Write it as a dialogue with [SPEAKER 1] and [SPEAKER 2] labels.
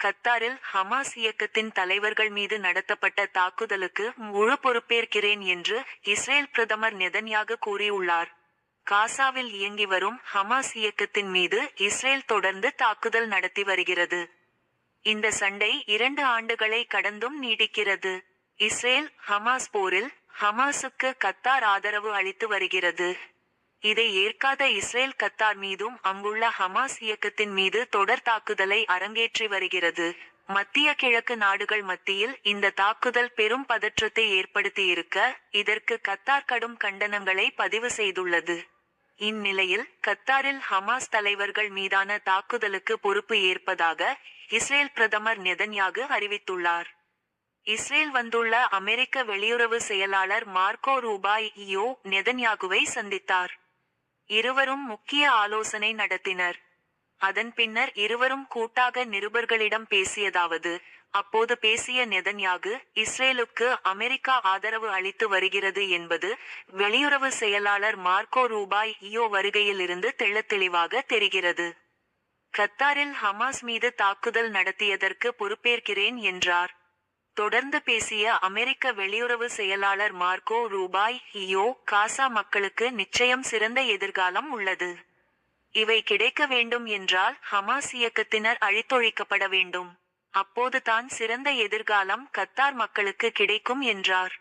[SPEAKER 1] கத்தாரில் ஹமாஸ் இயக்கத்தின் தலைவர்கள் மீது நடத்தப்பட்ட தாக்குதலுக்கு முழு பொறுப்பேற்கிறேன் என்று இஸ்ரேல் பிரதமர் நெதன்யாக கூறியுள்ளார். காசாவில் இயங்கி வரும் ஹமாஸ் இயக்கத்தின் மீது இஸ்ரேல் தொடர்ந்து தாக்குதல் நடத்தி வருகிறது. இந்த சண்டை இரண்டு ஆண்டுகளை கடந்தும் நீடிக்கிறது. இஸ்ரேல் ஹமாஸ் போரில் ஹமாஸுக்கு கத்தார் ஆதரவு அளித்து வருகிறது. இதை ஏற்காத இஸ்ரேல் கத்தார் மீதும் அங்குள்ள ஹமாஸ் இயக்கத்தின் மீது தொடர் தாக்குதலை அரங்கேற்றி வருகிறது. மத்திய கிழக்கு நாடுகள் மத்தியில் இந்த தாக்குதல் பெரும் பதற்றத்தை ஏற்படுத்தியிருக்க இதற்கு கத்தார் கடும் கண்டனங்களை பதிவு செய்துள்ளது. இந்நிலையில் கத்தாரில் ஹமாஸ் தலைவர்கள் மீதான தாக்குதலுக்கு பொறுப்பு ஏற்பதாக இஸ்ரேல் பிரதமர் நெதன்யாகு அறிவித்துள்ளார். இஸ்ரேல் வந்துள்ள அமெரிக்க வெளியுறவு செயலாளர் மார்க்கோ ரூபாய் இயோ நெதன்யாகுவை சந்தித்தார். இருவரும் முக்கிய ஆலோசனை நடத்தினர். அதன் பின்னர் இருவரும் கூட்டாக நிருபர்களிடம் பேசியதாவது அப்போது பேசிய நெதன்யாகு இஸ்ரேலுக்கு அமெரிக்கா ஆதரவு அளித்து வருகிறது என்பது வெளியுறவு செயலாளர் மார்க்கோ ரூபாய் இயோ வருகையிலிருந்து தெள்ளத்தெளிவாக தெரிகிறது. கத்தாரில் ஹமாஸ் மீது தாக்குதல் நடத்தியதற்கு பொறுப்பேற்கிறேன் என்றார். தொடர்ந்து பேசிய அமெரிக்க வெளியுறவு செயலாளர் மார்க்கோ ரூபாய் ஹியோ காசா மக்களுக்கு நிச்சயம் சிறந்த எதிர்காலம் உள்ளது. இவை கிடைக்க வேண்டும் என்றால் ஹமாஸ் இயக்கத்தினர் அழித்தொழிக்கப்பட வேண்டும். அப்போதுதான் சிறந்த எதிர்காலம் கத்தார் மக்களுக்கு கிடைக்கும் என்றார்.